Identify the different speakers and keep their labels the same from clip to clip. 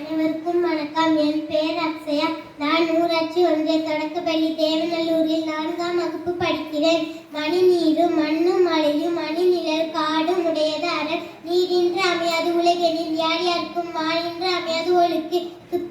Speaker 1: அனைவருக்கும் வணக்கம். என் பெயர் அக்ஷயா. நான் ஊராட்சி ஒன்றிய தொடக்கப்பள்ளி தேவநல்லூரில் நான்காம் வகுப்பு படிக்கிறேன். மணி நீரும் மண்ணும் மழையும் மணி நிழல் காடும் உடையது அரண். நீரின்று அமையாது உலகெனில் யார் யாருக்கும் மாயின்று அமையாது ஒழுக்கு. துப்பர்க்கு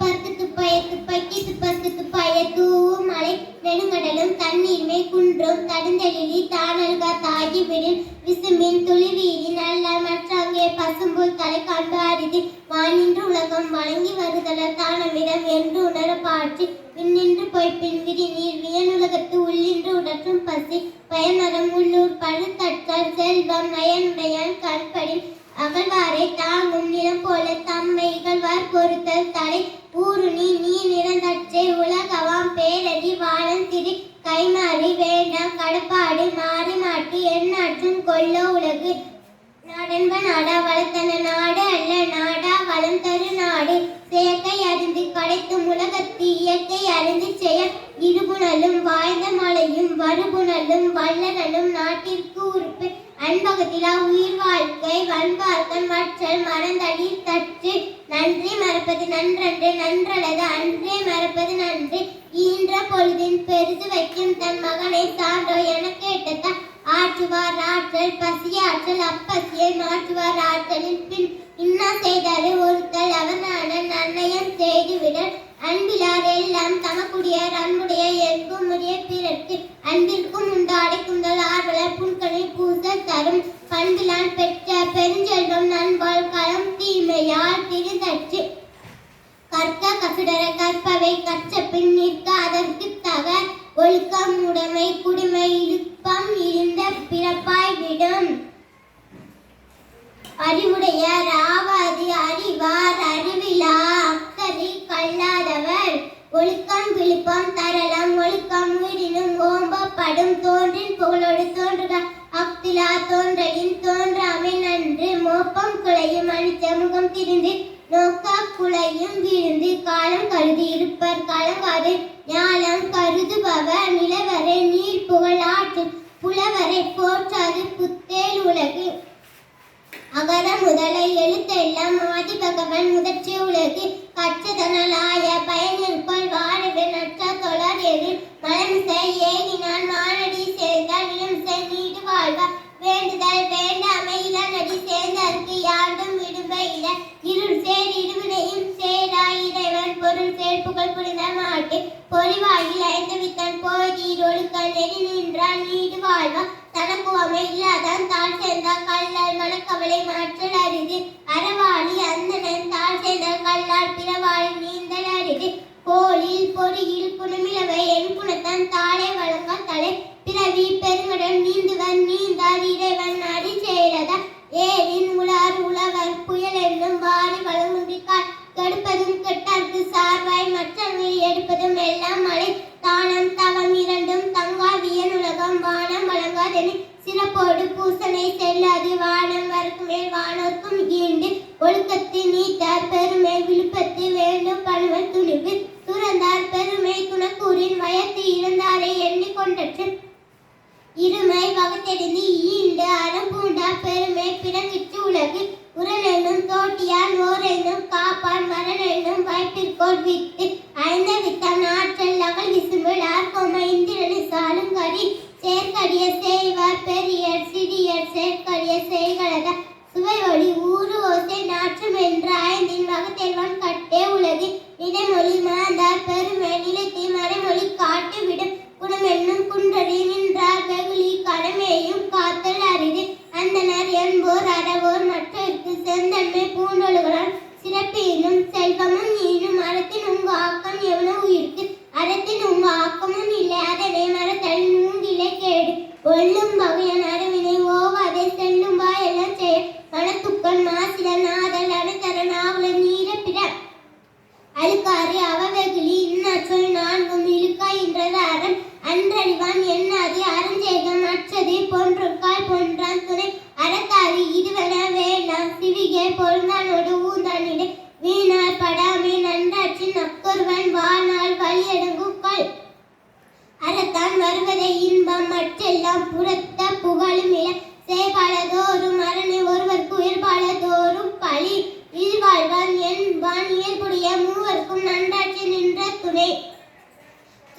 Speaker 1: துப்பாய துப்பாக்கி துப்பர்க்கு துப்பாய தூவும் மலை நெடுங்கடலும் தண்ணீர்மை குன்றும் தடுந்தெழிலி தானல்கா தாகி விடில் விசுமின் துளிவீதி நல்ல மற்றாங்கே பசும்போல் தலை கண்டு அரிது வானின்று உலகம் வழங்கி வருதல தானமிடம் என்று உணர பாற்றி விண்ணின்று போய் பின்விரி நீர் வியனுலகத்து உள்ளின்று உடற்றும் பசி பயமரம் உள்ளூர் பழுத்தற்றால் செல்வம் நயனுடையான் கண்படில் அகழ்வாரை தாங்கும் நிலம் போல தம்மை இகழ்வார் பொறுத்தல் தலை ஊருணி நீ நிறந்தற்றே உலகவாம் பேரடி வாழன் திரு கைமாறி வேண்டாம் கடப்பாடு மாறி மாட்டி எண்ணாற்றும் கொல்ல உலகு. நாடென்ப நாடா வளர்த்தன நாடு அல்ல நாடா வளம் தரு நாடு. செயற்கை அறிந்து கடைத்தும் உலகத்து இயற்கை அறிந்து செய்ய இருபுணலும் வாய்ந்த மலையும் வறுபுணலும் வல்லரலும் நாட்டிற்கு உறுப்பு. அன்பகத்திலா உயிர் வாழ்க்கை வன்பார்க்கன் மற்றல் மறந்தடி தற்று நன்றி மறப்பது நன்றன்று நன்றல்லது அன்றே மறப்பது நன்று. ஈன்ற பொழுதின் பெரிது வைக்கும் தன் மகனை சான்றோ என கேட்டதான் ஆற்றுவார் ஆற்றல் பசியாற்றல் அப்பசியை மாற்றுவார் ஆற்றலின் பின். இன்னா செய்தாலே ஒருத்தல் அவனான நன்னயம் செய்துவிடல் அன்பிலார் எல்லாம் தமக்குடியார் அன்புடைய எங்கும் உரிய பிறர்க்கு அன்பிற்கும் உண்டாள் கற்பவை கற்ற பின் நிற்க அதற்கு தக ஒழுக்கம் உடைமை குடிமை இழுப்பம் இருந்த பிறப்பாய் விடும். அறிவுடையார் ஆவாது அறிவார் அறிவிலா அக்கறி கல்லாதவர். ஒழுக்கம் விழுப்பம் தரலம் ஒழுக்கம் உயிரினும் ஓம்பப்படும் தோன்றின் புகழோடு தோன்றுக. அக்திலா தோன்றலின் தோன்றாமை நன்று மோப்பம் குலையும் அணிச்சமுகம் திரிந்து நோக்கா குலையும் விழுந்து காலம் கருதி இருப்பர் கலங்காது ஞானம் கருதுபவர் நிலவரை நீர் புகழ் ஆற்று புலவரை போற்றாது புத்தேல் உலகு. அகர முதலை எழுத்தெல்லாம் ஆதி பகவன் முதற்சி உலகு கற்றதனலாய பொருள் சேர் புகழ் புரிந்த மாட்டு பொறிவாயில் ஐந்து வித்தன் போதீர் கல்லறி நின்றான். நீடு வாழ்வா தனக்கு அமை இல்லாதான் தாழ் சேர்ந்தால் கல்லால் மனக்கவலை மாற்றல் அரிது. அறவாளி அந்தனன் தாழ் சேர்ந்தால் கல்லால் பிறவாளி நீந்தல் அரிது. கோலில் பொறியில் புனமிழவை என் குணத்தான் தாளை வழங்கா தலை. பிறவி பெருங்கடல் நீந்துவன் நீந்தார் இறைவன் அடி சேரதா ஏரின் உலார் உழவர் புயல் என்னும் வாரி வழங்குகிறார் கடுப்பதும் கெட்டார்க்கு சார்வாய் மற்றவை எடுப்பதும் எல்லாம் மலை ஓரென்னும் காப்பான் மரணென்னும் வயிற்றிற்கோள் வித்து ஐந்த வித்தான் ஆற்றல் அகல் விசும்பில் ஆர்கோம இந்திரனு சாலுங்கடி சேர்க்கடிய செய்வார் பெரியர் சிறியர் சேர்க்கடிய செய்களதான் அறிவான் என்னாது அருஞ்சேகம் அச்சது போன்றுக்கால் போன்றான் துணை. அறத்தாது இதுவென வேண்டாம். சிவிகே பொருந்தானோடு ஊந்தானிடு. வீணார் படாமே நன்றாச்சு நக்கொருவன் வானால் வழியடங்குக்கால் அறத்தான் வருவதை இன்பம் மற்றெல்லாம் புறத்த புகழும் இட சேபாலதோறும் அரணை ஒருவருக்கு உயர்பாலதோறும் பழி. இல்வாழ்வான் என்பான் இயற்புடைய மூவர்க்கும் நன்றாச்சு நின்ற துணை.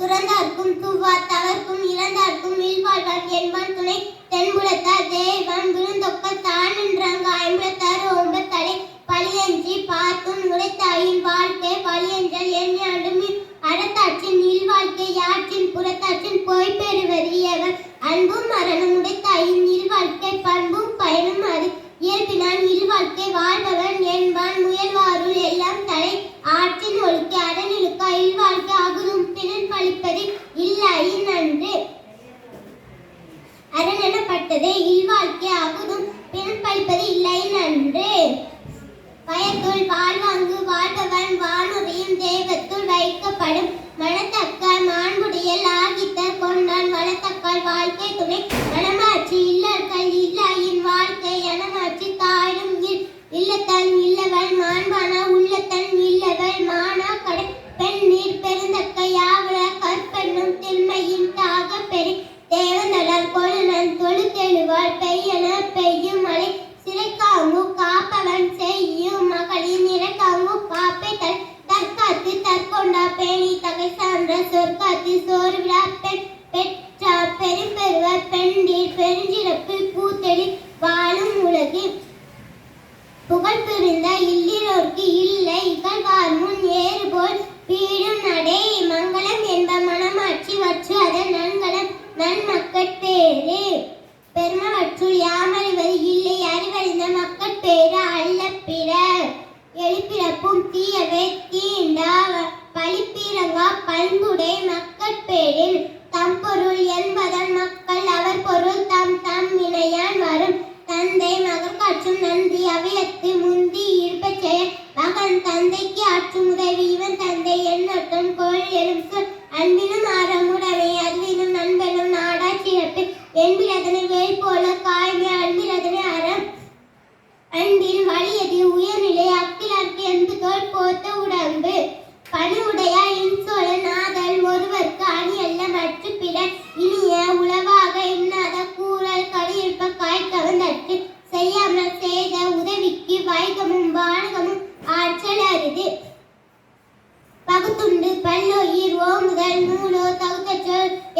Speaker 1: துறந்தார்க்கும் துவா தவர்க்கும் இறந்தார்க்கும் வீழ்வாழ்வார் என்பான் துணை தென்புலத்தார் தேவான் விழுந்தொக்க தான் என்றாங்க ஐம்பத்தாறு ஒன்பது தலை பழியஞ்சி பார்த்தும் நுழைத்தாயின் வாழ்க்கை பழியென்றல் எண்ணாடும் அறத்தாட்சி நீள் அன்று பயத்துள் வாழ்வாங்கு வாழ்பவன் வானுரையும் தெய்வத்துள் வைக்கப்படும் மனத்தக்க துரிந்த இல்லிரோர்க்கு இல்லை. இகழ் பார்முன் ஏறு போல் பீடும் நடை. மங்களம் என்ப மனமாட்சி வற்று அதன் நன்கலம் நன்மக்கட்பேரு பெருமவற்றுள் யாமறிவது இல்லை. அறிவறிந்த மக்கட்பேறு அல்ல பிற. எழுப்பிறப்பும் தீயவே தீண்டா. பழிப்பீரங்கா பண்புடை மக்கட்பேரில்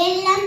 Speaker 1: എല്ലാം